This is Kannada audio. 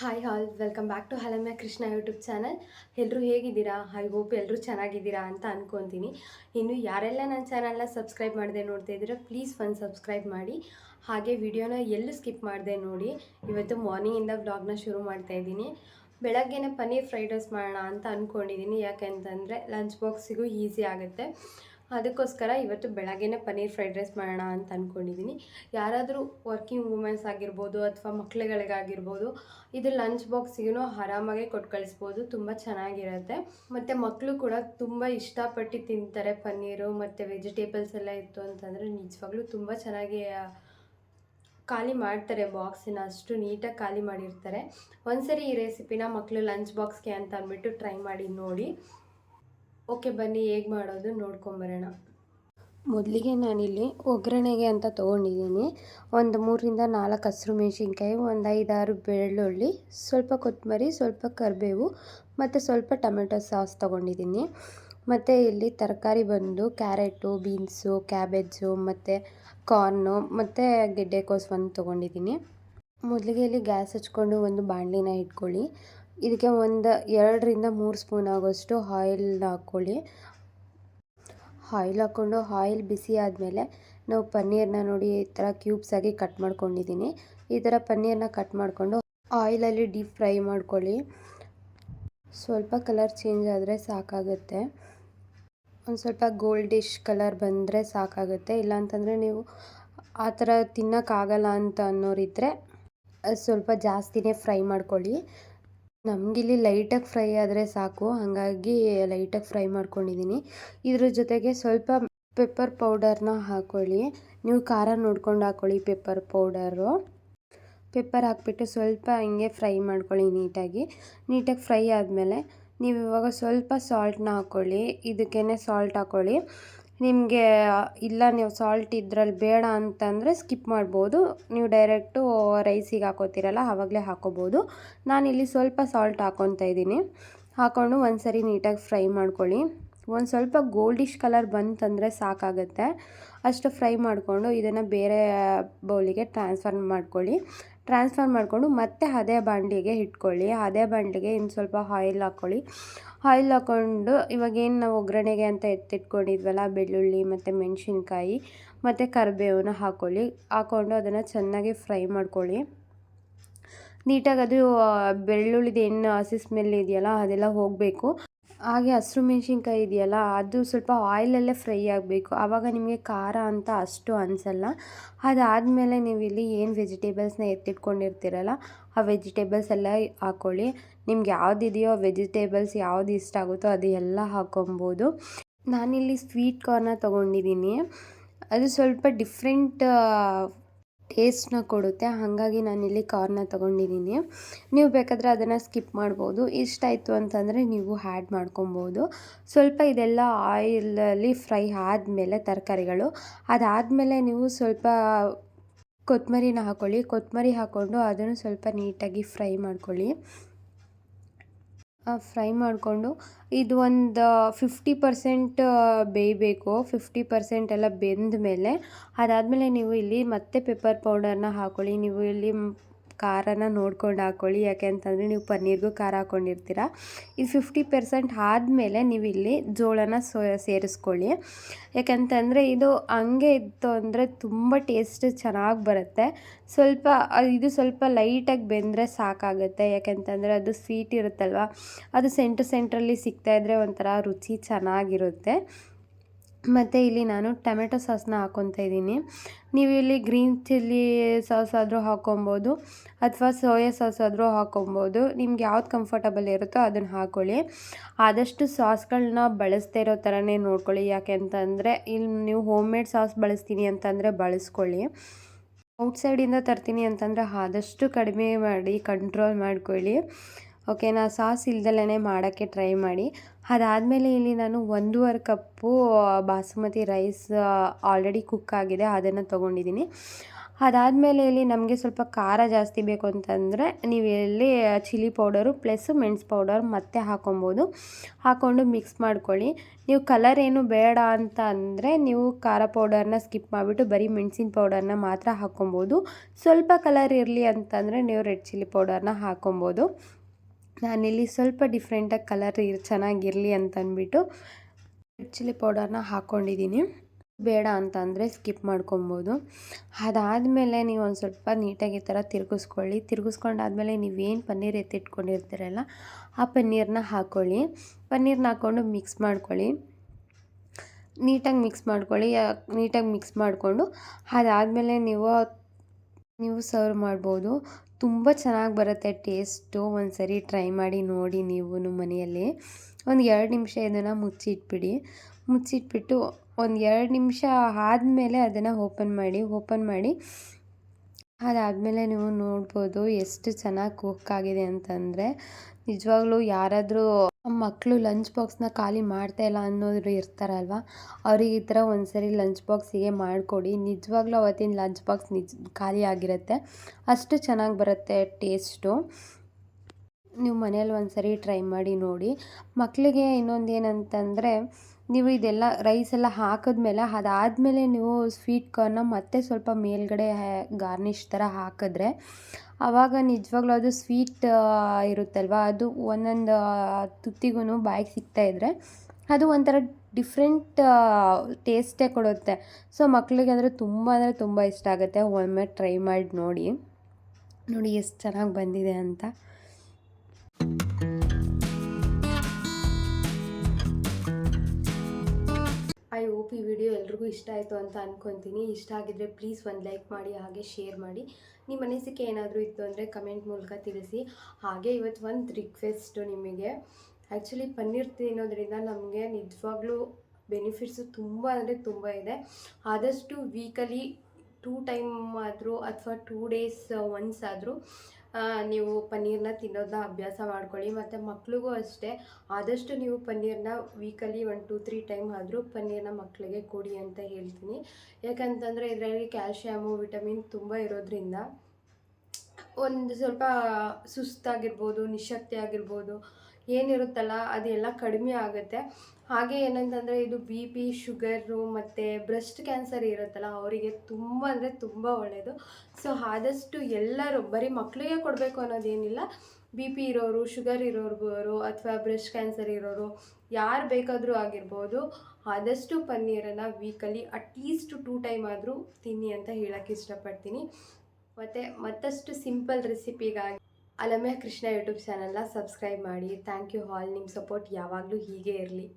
Hi all welcome back to Halamya Krishna YouTube channel ಎಲ್ಲರೂ ಹೇಗಿದ್ದೀರಾ? ಐ ಹೋಪ್ ಎಲ್ಲರೂ ಚೆನ್ನಾಗಿದ್ದೀರಾ ಅಂತ ಅಂದ್ಕೊತೀನಿ ಇನ್ನು ಯಾರೆಲ್ಲ ನನ್ನ ಚಾನಲ್ನ ಸಬ್ಸ್ಕ್ರೈಬ್ ಮಾಡದೆ ನೋಡ್ತಾ ಇದ್ದೀರ ಪ್ಲೀಸ್ ಒಂದು ಸಬ್ಸ್ಕ್ರೈಬ್ ಮಾಡಿ. ಹಾಗೆ ವಿಡಿಯೋನ ಎಲ್ಲೂ ಸ್ಕಿಪ್ ಮಾಡಿದೆ ನೋಡಿ. ಇವತ್ತು ಮಾರ್ನಿಂಗಿಂದ ವ್ಲಾಗ್ನ ಶುರು ಮಾಡ್ತಾ ಇದ್ದೀನಿ. ಬೆಳಗ್ಗೆನೇ ಪನ್ನೀರ್ ಫ್ರೈಡ್ ರೈಸ್ ಮಾಡೋಣ ಅಂತ ಅಂದ್ಕೊಂಡಿದ್ದೀನಿ ಯಾಕೆಂತಂದರೆ ಲಂಚ್ ಬಾಕ್ಸಿಗೂ ಈಸಿ ಆಗುತ್ತೆ. ಅದಕ್ಕೋಸ್ಕರ ಇವತ್ತು ಬೆಳಗ್ಗೆನೇ ಪನ್ನೀರ್ ಫ್ರೈಡ್ ರೈಸ್ ಮಾಡೋಣ ಅಂತ ಅಂದ್ಕೊಂಡಿದ್ದೀನಿ ಯಾರಾದರೂ ವರ್ಕಿಂಗ್ ವುಮೆನ್ಸ್ ಆಗಿರ್ಬೋದು ಅಥವಾ ಮಕ್ಳುಗಳಿಗಾಗಿರ್ಬೋದು, ಇದು ಲಂಚ್ ಬಾಕ್ಸಿಗೂ ಆರಾಮಾಗೆ ಕೊಟ್ಟು ಕಳಿಸ್ಬೋದು, ತುಂಬ ಚೆನ್ನಾಗಿರುತ್ತೆ. ಮತ್ತು ಮಕ್ಕಳು ಕೂಡ ತುಂಬ ಇಷ್ಟಪಟ್ಟು ತಿಂತಾರೆ ಪನ್ನೀರು, ಮತ್ತು ವೆಜಿಟೇಬಲ್ಸ್ ಎಲ್ಲ ಇತ್ತು ಅಂತಂದರೆ ನಿಜವಾಗ್ಲೂ ತುಂಬ ಚೆನ್ನಾಗಿ ಖಾಲಿ ಮಾಡ್ತಾರೆ ಬಾಕ್ಸಿನ, ಅಷ್ಟು ನೀಟಾಗಿ ಖಾಲಿ ಮಾಡಿರ್ತಾರೆ. ಒಂದ್ಸರಿ ಈ ರೆಸಿಪಿನ ಮಕ್ಕಳು ಲಂಚ್ ಬಾಕ್ಸ್ಗೆ ಅಂತ ಅಂದ್ಬಿಟ್ಟು ಟ್ರೈ ಮಾಡಿ ನೋಡಿ. ಓಕೆ ಬನ್ನಿ, ಹೇಗೆ ಮಾಡೋದು ನೋಡ್ಕೊಂಬರೋಣ ಮೊದಲಿಗೆ ನಾನಿಲ್ಲಿ ಒಗ್ಗರಣೆಗೆ ಅಂತ ತೊಗೊಂಡಿದ್ದೀನಿ. ಒಂದು ಮೂರರಿಂದ ನಾಲ್ಕು ಹಸಿರು ಮೆಣಸಿನ್ಕಾಯಿ, ಒಂದು ಐದಾರು ಬೆಳ್ಳುಳ್ಳಿ, ಸ್ವಲ್ಪ ಕೊತ್ತಂಬರಿ ಸ್ವಲ್ಪ ಕರಿಬೇವು, ಮತ್ತು ಸ್ವಲ್ಪ ಟೊಮೆಟೊ ಸಾಸ್ ತೊಗೊಂಡಿದ್ದೀನಿ. ಮತ್ತು ಇಲ್ಲಿ ತರಕಾರಿ ಬಂದು ಕ್ಯಾರೆಟು, ಬೀನ್ಸು ಕ್ಯಾಬೇಜು ಮತ್ತು ಕಾರ್ನು, ಮತ್ತು ಗೆಡ್ಡೆಕೋಸು ಒಂದು ತೊಗೊಂಡಿದ್ದೀನಿ. ಮೊದಲಿಗೆ ಇಲ್ಲಿ ಗ್ಯಾಸ್ ಹಚ್ಕೊಂಡು ಒಂದು ಬಾಣಲಿನ ಇಟ್ಕೊಳ್ಳಿ. ಇದಕ್ಕೆ ಒಂದು, ಎರಡರಿಂದ ಮೂರು ಸ್ಪೂನ್ ಆಗೋಷ್ಟು ಆಯಿಲ್ ಹಾಕ್ಕೊಳ್ಳಿ ಆಯಿಲ್ ಹಾಕ್ಕೊಂಡು ಆಯಿಲ್ ಬಿಸಿ ಆದಮೇಲೆ ನಾವು ಪನ್ನೀರನ್ನ ನೋಡಿ ಈ ಥರ ಕ್ಯೂಬ್ಸ್ ಆಗಿ ಕಟ್ ಮಾಡ್ಕೊಂಡಿದ್ದೀನಿ ಈ ಥರ ಪನ್ನೀರನ್ನ ಕಟ್ ಮಾಡಿಕೊಂಡು ಆಯಿಲಲ್ಲಿ ಡೀಪ್ ಫ್ರೈ ಮಾಡ್ಕೊಳ್ಳಿ. ಸ್ವಲ್ಪ ಕಲರ್ ಚೇಂಜ್ ಆದರೆ ಸಾಕಾಗುತ್ತೆ. ಒಂದು ಸ್ವಲ್ಪ ಗೋಲ್ಡಿಶ್ ಕಲರ್ ಬಂದರೆ ಸಾಕಾಗುತ್ತೆ. ಇಲ್ಲಾಂತಂದರೆ ನೀವು ಆ ಥರ ತಿನ್ನೋಕ್ಕಾಗಲ್ಲ ಅಂತ ಅನ್ನೋರಿದ್ದರೆ ಸ್ವಲ್ಪ ಜಾಸ್ತಿನೇ ಫ್ರೈ ಮಾಡ್ಕೊಳ್ಳಿ. ನಮಗಿಲ್ಲಿ ಲೈಟಾಗಿ ಫ್ರೈ ಆದರೆ ಸಾಕು. ಹಾಗಾಗಿ ಲೈಟಾಗಿ ಫ್ರೈ ಮಾಡ್ಕೊಂಡಿದ್ದೀನಿ. ಇದ್ರ ಜೊತೆಗೆ ಸ್ವಲ್ಪ ಪೆಪ್ಪರ್ ಪೌಡರ್ನ ಹಾಕ್ಕೊಳ್ಳಿ ನೀವು ಖಾರ ನೋಡ್ಕೊಂಡು ಹಾಕ್ಕೊಳ್ಳಿ ಪೆಪ್ಪರ್ ಪೌಡರು. ಪೆಪ್ಪರ್ ಹಾಕ್ಬಿಟ್ಟು ಸ್ವಲ್ಪ ಹಿಂಗೆ ಫ್ರೈ ಮಾಡ್ಕೊಳ್ಳಿ ನೀಟಾಗಿ. ನೀಟಾಗಿ ಫ್ರೈ ಆದಮೇಲೆ ನೀವು ಇವಾಗ ಸ್ವಲ್ಪ ಸಾಲ್ಟ್ನ ಹಾಕ್ಕೊಳ್ಳಿ ಇದಕ್ಕೇ ಸಾಲ್ಟ್ ಹಾಕ್ಕೊಳ್ಳಿ ನಿಮಗೆ ಇಲ್ಲ ನೀವು ಸಾಲ್ಟ್ ಇದ್ರಲ್ಲಿ ಬೇಡ ಅಂತಂದರೆ ಸ್ಕಿಪ್ ಮಾಡ್ಬೋದು. ನೀವು ಡೈರೆಕ್ಟು ರೈಸಿಗೆ ಹಾಕೋತೀರಲ್ಲ, ಆವಾಗಲೇ ಹಾಕೋಬೋದು. ನಾನಿಲ್ಲಿ ಸ್ವಲ್ಪ ಸಾಲ್ಟ್ ಹಾಕ್ಕೊತಾ ಇದ್ದೀನಿ. ಹಾಕ್ಕೊಂಡು ಒಂದು ಸರಿ ನೀಟಾಗಿ ಫ್ರೈ ಮಾಡ್ಕೊಳ್ಳಿ. ಒಂದು ಸ್ವಲ್ಪ ಗೋಲ್ಡಿಶ್ ಕಲರ್ ಬಂತಂದರೆ ಸಾಕಾಗುತ್ತೆ. ಅಷ್ಟು ಫ್ರೈ ಮಾಡಿಕೊಂಡು ಇದನ್ನು ಬೇರೆ ಬೌಲಿಗೆ ಟ್ರಾನ್ಸ್ಫರ್ ಮಾಡ್ಕೊಳ್ಳಿ. ಟ್ರಾನ್ಸ್ಫರ್ ಮಾಡಿಕೊಂಡು ಮತ್ತೆ ಅದೇ ಬಾಂಡಿಗೆ ಇಟ್ಕೊಳ್ಳಿ. ಅದೇ ಬಾಂಡಿಗೆ ಇನ್ನು ಸ್ವಲ್ಪ ಆಯಿಲ್ ಹಾಕ್ಕೊಳ್ಳಿ ಆಯಿಲ್ ಹಾಕ್ಕೊಂಡು ಇವಾಗೇನು ನಾವು ಒಗ್ಗರಣೆಗೆ ಅಂತ ಎತ್ತಿಟ್ಕೊಂಡಿದ್ವಲ್ಲ, ಬೆಳ್ಳುಳ್ಳಿ ಮತ್ತು ಮೆಣಸಿನ್ಕಾಯಿ ಮತ್ತು ಕರಿಬೇವನ್ನ ಹಾಕ್ಕೊಳ್ಳಿ ಹಾಕ್ಕೊಂಡು ಅದನ್ನು ಚೆನ್ನಾಗಿ ಫ್ರೈ ಮಾಡ್ಕೊಳ್ಳಿ. ನೀಟಾಗಿ ಅದು ಬೆಳ್ಳುಳ್ಳಿದು ಏನು ಹಸಿ ಸ್ಮೆಲ್ ಇದೆಯಲ್ಲ ಅದೆಲ್ಲ ಹೋಗಬೇಕು. ಹಾಗೆ ಹಸಿರು ಮೆಣಸಿನ್ಕಾಯಿ ಇದೆಯಲ್ಲ, ಅದು ಸ್ವಲ್ಪ ಆಯಿಲಲ್ಲೇ ಫ್ರೈ ಆಗಬೇಕು. ಆವಾಗ ನಿಮಗೆ ಖಾರ ಅಂತ ಅಷ್ಟು ಅನಿಸಲ್ಲ. ಅದಾದಮೇಲೆ ನೀವು ಇಲ್ಲಿ ಏನು ವೆಜಿಟೇಬಲ್ಸ್ನ ಎತ್ತಿಟ್ಕೊಂಡಿರ್ತೀರಲ್ಲ, ಆ ವೆಜಿಟೇಬಲ್ಸ್ ಎಲ್ಲ ಹಾಕ್ಕೊಳ್ಳಿ ನಿಮ್ಗೆ ಯಾವುದಿದೆಯೋ ವೆಜಿಟೇಬಲ್ಸ್ ಯಾವ್ದು ಇಷ್ಟ ಆಗುತ್ತೋ ಅದು ಎಲ್ಲ ಹಾಕೊಬೋದು. ನಾನಿಲ್ಲಿ ಸ್ವೀಟ್ ಕಾರ್ನ ತೊಗೊಂಡಿದ್ದೀನಿ. ಅದು ಸ್ವಲ್ಪ ಡಿಫ್ರೆಂಟ್ ಟೇಸ್ಟ್ನ ಕೊಡುತ್ತೆ. ಹಾಗಾಗಿ ನಾನಿಲ್ಲಿ ಕಾರ್ನ ತೊಗೊಂಡಿದ್ದೀನಿ. ನೀವು ಬೇಕಾದರೆ ಅದನ್ನು ಸ್ಕಿಪ್ ಮಾಡ್ಬೋದು. ಇಷ್ಟ ಆಯಿತು ಅಂತಂದರೆ ನೀವು ಹ್ಯಾಡ್ ಮಾಡ್ಕೊಬೋದು. ಸ್ವಲ್ಪ ಇದೆಲ್ಲ ಆಯಿಲಲ್ಲಿ ಫ್ರೈ ಆದಮೇಲೆ ತರಕಾರಿಗಳು. ಅದಾದಮೇಲೆ ನೀವು ಸ್ವಲ್ಪ ಕೊತ್ತಂಬರಿನ ಹಾಕ್ಕೊಳ್ಳಿ ಕೊತ್ತಂಬರಿ ಹಾಕ್ಕೊಂಡು ಅದನ್ನು ಸ್ವಲ್ಪ ನೀಟಾಗಿ ಫ್ರೈ ಮಾಡ್ಕೊಳ್ಳಿ. ಫ್ರೈ ಮಾಡಿಕೊಂಡು ಇದು ಒಂದು ಫಿಫ್ಟಿ ಪರ್ಸೆಂಟ್ ಬೇಯಬೇಕು. ಫಿಫ್ಟಿ ಪರ್ಸೆಂಟ್ ಎಲ್ಲ ಬೆಂದ ಮೇಲೆ ಅದಾದಮೇಲೆ ನೀವು ಇಲ್ಲಿ ಮತ್ತೆ ಪೆಪ್ಪರ್ ಪೌಡರ್ನ ಹಾಕ್ಕೊಳ್ಳಿ ನೀವು ಇಲ್ಲಿ ಖಾರನ ನೋಡ್ಕೊಂಡು ಹಾಕ್ಕೊಳ್ಳಿ ಯಾಕೆ ಅಂತಂದರೆ ನೀವು ಪನ್ನೀರ್ಗೂ ಖಾರ ಹಾಕ್ಕೊಂಡಿರ್ತೀರ ಇದು ಫಿಫ್ಟಿ ಪರ್ಸೆಂಟ್ ಆದಮೇಲೆ ನೀವು ಇಲ್ಲಿ ಜೋಳನ ಸೋ, ಸೇರಿಸ್ಕೊಳ್ಳಿ. ಯಾಕೆಂತಂದರೆ ಇದು ಹಂಗೆ ಇತ್ತು ಅಂದರೆ ತುಂಬ ಟೇಸ್ಟ್ ಚೆನ್ನಾಗಿ ಬರುತ್ತೆ. ಸ್ವಲ್ಪ, ಇದು ಸ್ವಲ್ಪ ಲೈಟಾಗಿ ಬೆಂದರೆ ಸಾಕಾಗುತ್ತೆ. ಯಾಕೆಂತಂದರೆ ಅದು ಸ್ವೀಟ್ ಇರುತ್ತಲ್ವ. ಅದು ಸೆಂಟ್ರ್ ಸೆಂಟ್ರಲ್ಲಿ ಸಿಗ್ತಾಯಿದ್ರೆ ಒಂಥರ ರುಚಿ ಚೆನ್ನಾಗಿರುತ್ತೆ. ಮತ್ತು ಇಲ್ಲಿ ನಾನು ಟೊಮೆಟೊ ಸಾಸ್ನ ಹಾಕ್ಕೊತಾ ಇದ್ದೀನಿ. ನೀವು ಇಲ್ಲಿ ಗ್ರೀನ್ ಚಿಲ್ಲಿ ಸಾಸ್ ಆದರೂ ಹಾಕ್ಕೊಬೋದು ಅಥವಾ ಸೋಯಾ ಸಾಸ್ ಆದರೂ ಹಾಕ್ಕೊಬೋದು ನಿಮ್ಗೆ ಯಾವ್ದು ಕಂಫರ್ಟಬಲ್ ಇರುತ್ತೋ ಅದನ್ನು ಹಾಕ್ಕೊಳ್ಳಿ ಆದಷ್ಟು ಸಾಸ್ಗಳನ್ನ ಬಳಸ್ತಾ ಇರೋ ಥರನೇ ನೋಡ್ಕೊಳ್ಳಿ. ಯಾಕೆ ಅಂತಂದರೆ, ಇಲ್ಲಿ ನೀವು ಹೋಮ್ ಮೇಡ್ ಸಾಸ್ ಬಳಸ್ತೀನಿ ಅಂತಂದರೆ ಬಳಸ್ಕೊಳ್ಳಿ. ಔಟ್ಸೈಡಿಂದ ತರ್ತೀನಿ ಅಂತಂದರೆ ಆದಷ್ಟು ಕಡಿಮೆ ಮಾಡಿ ಕಂಟ್ರೋಲ್ ಮಾಡ್ಕೊಳ್ಳಿ. ಓಕೆನಾ ಸಾಸ್ ಇಲ್ದಲೇ ಮಾಡೋಕ್ಕೆ ಟ್ರೈ ಮಾಡಿ. ಅದಾದಮೇಲೆ ಇಲ್ಲಿ ನಾನು ಒಂದೂವರೆ cup basmati rice already cook ಆಗಿದೆ, ಅದನ್ನು ತೊಗೊಂಡಿದ್ದೀನಿ. ಅದಾದಮೇಲೆ ಇಲ್ಲಿ ನಮಗೆ ಸ್ವಲ್ಪ ಖಾರ ಜಾಸ್ತಿ ಬೇಕು ಅಂತಂದರೆ ನೀವು ಇಲ್ಲಿ ಚಿಲ್ಲಿ ಪೌಡರು ಪ್ಲಸ್ ಮೆಣಸು ಪೌಡರ್ ಮತ್ತೆ ಹಾಕೊಬೋದು. ಹಾಕ್ಕೊಂಡು ಮಿಕ್ಸ್ ಮಾಡ್ಕೊಳ್ಳಿ. ನೀವು ಕಲರ್ ಏನು ಬೇಡ ಅಂತ ಅಂದರೆ ನೀವು ಖಾರ ಪೌಡರ್ನ ಸ್ಕಿಪ್ ಮಾಡಿಬಿಟ್ಟು ಬರೀ ಮೆಣಸಿನ ಪೌಡರ್ನ ಮಾತ್ರ ಹಾಕ್ಕೊಬೋದು ಸ್ವಲ್ಪ ಕಲರ್ ಇರಲಿ ಅಂತಂದರೆ ನೀವು ರೆಡ್ ಚಿಲ್ಲಿ ಪೌಡರ್ನ ಹಾಕ್ಕೊಬೋದು ನಾನಿಲ್ಲಿ ಸ್ವಲ್ಪ ಡಿಫ್ರೆಂಟಾಗಿ ಕಲರ್ ಇರ್, ಚೆನ್ನಾಗಿರಲಿ ಅಂತ ಅಂದ್ಬಿಟ್ಟು ರೆಡ್ ಚಿಲ್ಲಿ ಪೌಡರ್ನ ಹಾಕ್ಕೊಂಡಿದ್ದೀನಿ ಬೇಡ ಅಂತಂದರೆ ಸ್ಕಿಪ್ ಮಾಡ್ಕೊಬೋದು. ಅದಾದಮೇಲೆ ನೀವು ಒಂದು ಸ್ವಲ್ಪ ನೀಟಾಗಿ ಈ ಥರ ತಿರುಗಿಸ್ಕೊಳ್ಳಿ. ತಿರುಗಿಸ್ಕೊಂಡಾದ್ಮೇಲೆ ನೀವೇನು ಪನ್ನೀರ್ ಎತ್ತಿಟ್ಕೊಂಡಿರ್ತೀರಲ್ಲ, ಆ ಪನ್ನೀರನ್ನ ಹಾಕ್ಕೊಳ್ಳಿ ಪನ್ನೀರ್ನ ಹಾಕ್ಕೊಂಡು ಮಿಕ್ಸ್ ಮಾಡ್ಕೊಳ್ಳಿ. ನೀಟಾಗಿ ಮಿಕ್ಸ್ ಮಾಡ್ಕೊಳ್ಳಿ. ನೀಟಾಗಿ ಮಿಕ್ಸ್ ಮಾಡಿಕೊಂಡು ಅದಾದಮೇಲೆ ನೀವು ನೀವು ಸರ್ವ್ ಮಾಡ್ಬೋದು. ತುಂಬ ಚೆನ್ನಾಗಿ ಬರುತ್ತೆ ಟೇಸ್ಟು ಒಂದು ಸರಿ ಟ್ರೈ ಮಾಡಿ ನೋಡಿ ನೀವು ಮನೆಯಲ್ಲಿ. ಒಂದು ಎರಡು ನಿಮಿಷ ಇದನ್ನು ಮುಚ್ಚಿಟ್ಬಿಡಿ. ಮುಚ್ಚಿಟ್ಬಿಟ್ಟು ಒಂದು ಎರಡು ನಿಮಿಷ ಆದಮೇಲೆ ಅದನ್ನು ಓಪನ್ ಮಾಡಿ ಓಪನ್ ಮಾಡಿ. ಅದಾದಮೇಲೆ ನೀವು ನೋಡ್ಬೋದು ಎಷ್ಟು ಚೆನ್ನಾಗಿ ಕುಕ್ ಆಗಿದೆ ಅಂತಂದರೆ ನಿಜವಾಗ್ಲೂ ಯಾರಾದರೂ ಮಕ್ಕಳು ಲಂಚ್ ಬಾಕ್ಸ್ನ ಖಾಲಿ ಮಾಡ್ತಾ ಇಲ್ಲ ಅನ್ನೋರು ಇರ್ತಾರಲ್ವ? ಅವ್ರಿಗೆ ಈ ಥರ ಒಂದು ಸರಿ ಲಂಚ್ ಬಾಕ್ಸಿಗೆ ಮಾಡಿಕೊಡಿ. ನಿಜವಾಗ್ಲೂ ಅವತ್ತಿನ ಲಂಚ್ ಬಾಕ್ಸ್ ನಿಜ ಖಾಲಿ ಆಗಿರುತ್ತೆ. ಅಷ್ಟು ಚೆನ್ನಾಗಿ ಬರುತ್ತೆ ಟೇಸ್ಟು. ನೀವು ಮನೇಲಿ ಒಂದು ಸರಿ ಟ್ರೈ ಮಾಡಿ ನೋಡಿ. ಮಕ್ಕಳಿಗೆ ಇನ್ನೊಂದು ಏನಂತಂದರೆ, ನೀವು ಇದೆಲ್ಲ ರೈಸ್ ಎಲ್ಲ ಹಾಕಿದ್ಮೇಲೆ ಅದಾದಮೇಲೆ ನೀವು ಸ್ವೀಟ್ ಕಾರ್ನ ಮತ್ತೆ ಸ್ವಲ್ಪ ಮೇಲ್ಗಡೆ ಗಾರ್ನಿಷ್ ಥರ ಹಾಕಿದ್ರೆ ಆವಾಗ ನಿಜವಾಗ್ಲೂ ಅದು ಸ್ವೀಟ್ ಇರುತ್ತಲ್ವ? ಅದು ಒಂದೊಂದು ತುತ್ತಿಗೂ ಬಾಯಿಗೆ ಸಿಗ್ತಾ ಇದ್ದರೆ ಅದು ಒಂಥರ ಡಿಫ್ರೆಂಟ್ ಟೇಸ್ಟೇ ಕೊಡುತ್ತೆ. ಸೊ ಮಕ್ಕಳಿಗೆ ಅಂದರೆ ತುಂಬ ಅಂದರೆ ತುಂಬ ಇಷ್ಟ ಆಗುತ್ತೆ. ಒಮ್ಮೆ ಟ್ರೈ ಮಾಡಿ ನೋಡಿ. ನೋಡಿ ಎಷ್ಟು ಚೆನ್ನಾಗಿ ಬಂದಿದೆ ಅಂತ. ಹೋಪ್ ಈ ವಿಡಿಯೋ ಎಲ್ರಿಗೂ ಇಷ್ಟ ಆಯಿತು ಅಂತ ಅಂದ್ಕೊತೀನಿ ಇಷ್ಟ ಆಗಿದ್ದರೆ ಪ್ಲೀಸ್ ಒಂದು ಲೈಕ್ ಮಾಡಿ, ಹಾಗೆ ಶೇರ್ ಮಾಡಿ. ನಿಮ್ಮ ಅನಿಸಿಕೆ ಏನಾದರೂ ಇತ್ತು ಅಂದರೆ ಕಮೆಂಟ್ ಮೂಲಕ ತಿಳಿಸಿ. ಹಾಗೆ ಇವತ್ತು ಒಂದು ರಿಕ್ವೆಸ್ಟು ನಿಮಗೆ. ಆ್ಯಕ್ಚುಲಿ ಪನ್ನೀರ್ ತಿನ್ನೋದ್ರಿಂದ ನಮಗೆ ನಿಜವಾಗ್ಲೂ ಬೆನಿಫಿಟ್ಸು ತುಂಬ ಅಂದರೆ ತುಂಬ ಇದೆ. ಆದಷ್ಟು ವೀಕಲಿ ಟೂ ಟೈಮ್ ಆದರೂ ಅಥವಾ ಟೂ ಡೇಸ್ ಒನ್ಸ್ ಆದರೂ ನೀವು ಪನ್ನೀರನ್ನ ತಿನ್ನೋದನ್ನ ಅಭ್ಯಾಸ ಮಾಡ್ಕೊಳ್ಳಿ. ಮತ್ತು ಮಕ್ಕಳಿಗೂ ಅಷ್ಟೇ, ಆದಷ್ಟು ನೀವು ಪನ್ನೀರ್ನ ವೀಕಲ್ಲಿ ಒನ್ ಟು ತ್ರೀ ಟೈಮ್ ಆದರೂ ಪನ್ನೀರ್ನ ಮಕ್ಕಳಿಗೆ ಕೊಡಿ ಅಂತ ಹೇಳ್ತೀನಿ. ಯಾಕಂತಂದರೆ ಇದರಲ್ಲಿ ಕ್ಯಾಲ್ಶಿಯಮು ವಿಟಮಿನ್ ತುಂಬ ಇರೋದ್ರಿಂದ ಒಂದು ಸ್ವಲ್ಪ ಸುಸ್ತಾಗಿರ್ಬೋದು, ನಿಶಕ್ತಿ ಆಗಿರ್ಬೋದು, ಏನಿರುತ್ತಲ್ಲ, ಅದೆಲ್ಲ ಕಡಿಮೆ ಆಗುತ್ತೆ. ಹಾಗೆ ಏನಂತಂದರೆ ಇದು ಬಿ ಪಿ ಶುಗರು ಮತ್ತು ಬ್ರೆಸ್ಟ್ ಕ್ಯಾನ್ಸರ್ ಇರುತ್ತಲ್ಲ, ಅವರಿಗೆ ತುಂಬ ಅಂದರೆ ತುಂಬ ಒಳ್ಳೆಯದು ಸೊ ಆದಷ್ಟು ಎಲ್ಲರೂ ಬರೀ ಮಕ್ಕಳಿಗೆ ಕೊಡಬೇಕು ಅನ್ನೋದೇನಿಲ್ಲ. ಬಿ ಪಿ ಇರೋರು, ಶುಗರ್ ಇರೋರ್ಗೋರು ಅಥವಾ ಬ್ರೆಸ್ಟ್ ಕ್ಯಾನ್ಸರ್ ಇರೋರು, ಯಾರು ಬೇಕಾದರೂ ಆಗಿರ್ಬೋದು, ಆದಷ್ಟು ಪನ್ನೀರನ್ನು ವೀಕಲ್ಲಿ ಅಟ್ಲೀಸ್ಟ್ ಟೂ ಟೈಮ್ ಆದರೂ ತಿನ್ನಿ ಅಂತ ಹೇಳೋಕ್ಕೆ ಇಷ್ಟಪಡ್ತೀನಿ. ಮತ್ತು ಮತ್ತಷ್ಟು ಸಿಂಪಲ್ ರೆಸಿಪಿಗಾಗಿ ಅಲಮ್ಯ ಕೃಷ್ಣ ಯೂಟ್ಯೂಬ್ ಚಾನಲ್ನ ಸಬ್ಸ್ಕ್ರೈಬ್ ಮಾಡಿ. ಥ್ಯಾಂಕ್ ಯು ಆಲ್ ನಿಮ್ಮ ಸಪೋರ್ಟ್ ಯಾವಾಗಲೂ ಹೀಗೆ ಇರಲಿ.